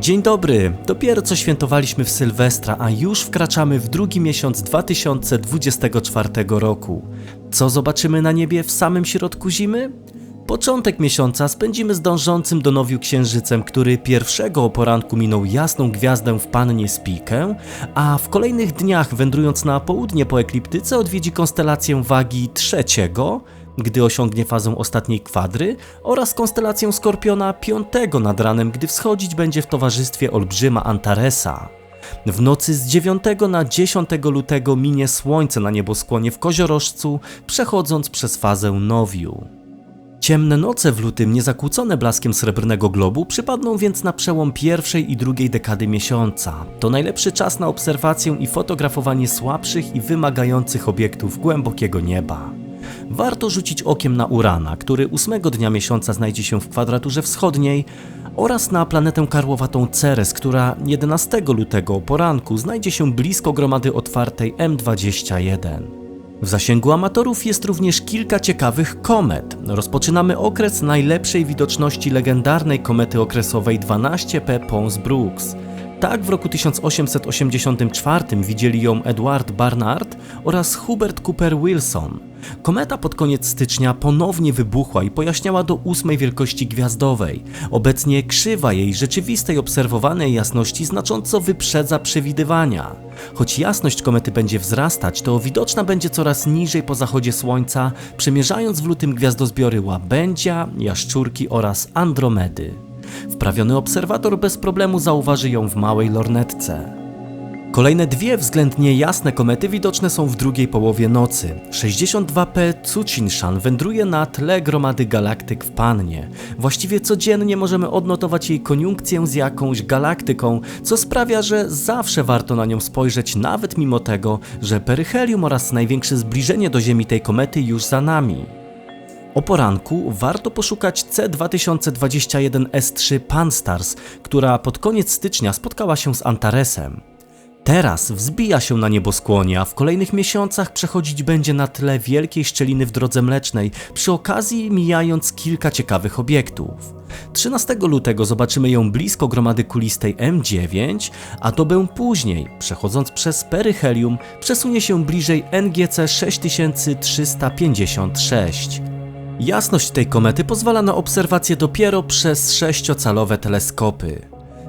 Dzień dobry. Dopiero co świętowaliśmy w Sylwestra, a już wkraczamy w drugi miesiąc 2024 roku. Co zobaczymy na niebie w samym środku zimy? Początek miesiąca spędzimy z dążącym do nowiu księżycem, który pierwszego o poranku minął jasną gwiazdę w Pannie Spikę, a w kolejnych dniach wędrując na południe po ekliptyce odwiedzi konstelację wagi trzeciego, gdy osiągnie fazę ostatniej kwadry, oraz konstelację Skorpiona piątego nad ranem, gdy wschodzić będzie w towarzystwie olbrzyma Antaresa. W nocy z 9 na 10 lutego minie słońce na nieboskłonie w Koziorożcu, przechodząc przez fazę nowiu. Ciemne noce w lutym, niezakłócone blaskiem srebrnego globu, przypadną więc na przełom pierwszej i drugiej dekady miesiąca. To najlepszy czas na obserwację i fotografowanie słabszych i wymagających obiektów głębokiego nieba. Warto rzucić okiem na Urana, który ósmego dnia miesiąca znajdzie się w kwadraturze wschodniej, oraz na planetę karłowatą Ceres, która 11 lutego poranku znajdzie się blisko gromady otwartej M21. W zasięgu amatorów jest również kilka ciekawych komet. Rozpoczynamy okres najlepszej widoczności legendarnej komety okresowej 12P Pons-Brooks. Tak w roku 1884 widzieli ją Edward Barnard oraz Hubert Cooper Wilson. Kometa pod koniec stycznia ponownie wybuchła i pojaśniała do ósmej wielkości gwiazdowej. Obecnie krzywa jej rzeczywistej obserwowanej jasności znacząco wyprzedza przewidywania. Choć jasność komety będzie wzrastać, to widoczna będzie coraz niżej po zachodzie słońca, przemierzając w lutym gwiazdozbiory Łabędzia, Jaszczurki oraz Andromedy. Wprawiony obserwator bez problemu zauważy ją w małej lornetce. Kolejne dwie względnie jasne komety widoczne są w drugiej połowie nocy. 62P Tsuchinshan wędruje na tle gromady galaktyk w Pannie. Właściwie codziennie możemy odnotować jej koniunkcję z jakąś galaktyką, co sprawia, że zawsze warto na nią spojrzeć, nawet mimo tego, że peryhelium oraz największe zbliżenie do Ziemi tej komety już za nami. O poranku warto poszukać C2021S3 Panstars, która pod koniec stycznia spotkała się z Antaresem. Teraz wzbija się na nieboskłonie, a w kolejnych miesiącach przechodzić będzie na tle wielkiej szczeliny w drodze mlecznej, przy okazji mijając kilka ciekawych obiektów. 13 lutego zobaczymy ją blisko gromady kulistej M9, a dobę później, przechodząc przez peryhelium, przesunie się bliżej NGC 6356. Jasność tej komety pozwala na obserwację dopiero przez sześciocalowe teleskopy.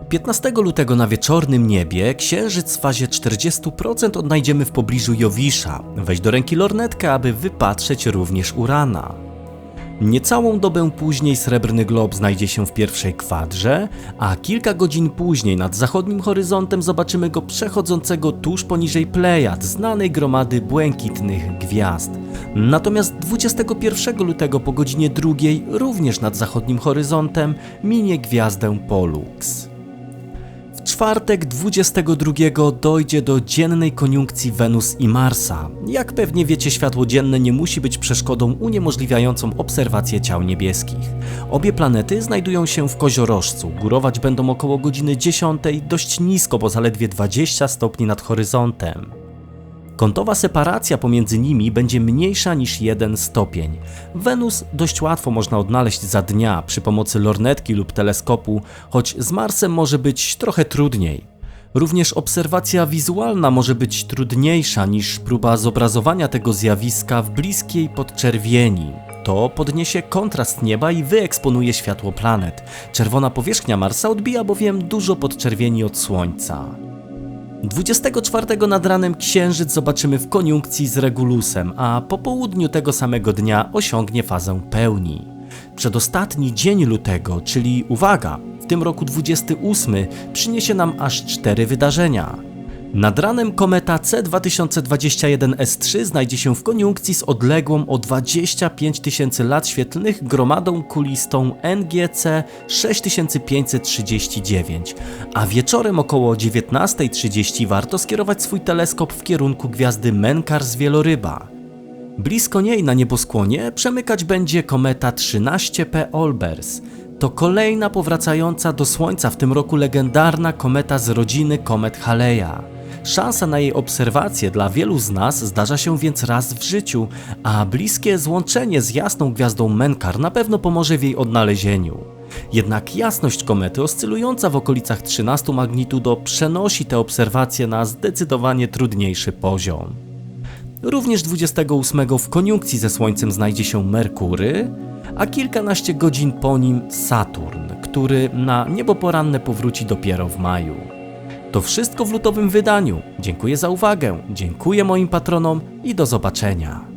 15 lutego na wieczornym niebie księżyc w fazie 40% odnajdziemy w pobliżu Jowisza. Weź do ręki lornetkę, aby wypatrzeć również Urana. Niecałą dobę później srebrny glob znajdzie się w pierwszej kwadrze, a kilka godzin później nad zachodnim horyzontem zobaczymy go przechodzącego tuż poniżej Plejad, znanej gromady błękitnych gwiazd. Natomiast 21 lutego po godzinie drugiej, również nad zachodnim horyzontem, minie gwiazdę Pollux. Czwartek 22 dojdzie do dziennej koniunkcji Wenus i Marsa. Jak pewnie wiecie, światło dzienne nie musi być przeszkodą uniemożliwiającą obserwację ciał niebieskich. Obie planety znajdują się w koziorożcu. Górować będą około godziny 10, dość nisko, bo zaledwie 20 stopni nad horyzontem. Kątowa separacja pomiędzy nimi będzie mniejsza niż 1 stopień. Wenus dość łatwo można odnaleźć za dnia przy pomocy lornetki lub teleskopu, choć z Marsem może być trochę trudniej. Również obserwacja wizualna może być trudniejsza niż próba zobrazowania tego zjawiska w bliskiej podczerwieni. To podniesie kontrast nieba i wyeksponuje światło planet. Czerwona powierzchnia Marsa odbija bowiem dużo podczerwieni od Słońca. 24 nad ranem księżyc zobaczymy w koniunkcji z Regulusem, a po południu tego samego dnia osiągnie fazę pełni. Przedostatni dzień lutego, czyli uwaga, w tym roku 28, przyniesie nam aż cztery wydarzenia. Nad ranem kometa C2021S3 znajdzie się w koniunkcji z odległą o 25 tysięcy lat świetlnych gromadą kulistą NGC 6539, a wieczorem około 19.30 warto skierować swój teleskop w kierunku gwiazdy Menkar z Wieloryba. Blisko niej na nieboskłonie przemykać będzie kometa 13P Olbers. To kolejna powracająca do Słońca w tym roku legendarna kometa z rodziny komet Haleja. Szansa na jej obserwację dla wielu z nas zdarza się więc raz w życiu, a bliskie złączenie z jasną gwiazdą Menkar na pewno pomoże w jej odnalezieniu. Jednak jasność komety oscylująca w okolicach 13 magnitudo przenosi te obserwacje na zdecydowanie trudniejszy poziom. Również 28 w koniunkcji ze Słońcem znajdzie się Merkury, a kilkanaście godzin po nim Saturn, który na niebo poranne powróci dopiero w maju. To wszystko w lutowym wydaniu. Dziękuję za uwagę, dziękuję moim patronom i do zobaczenia.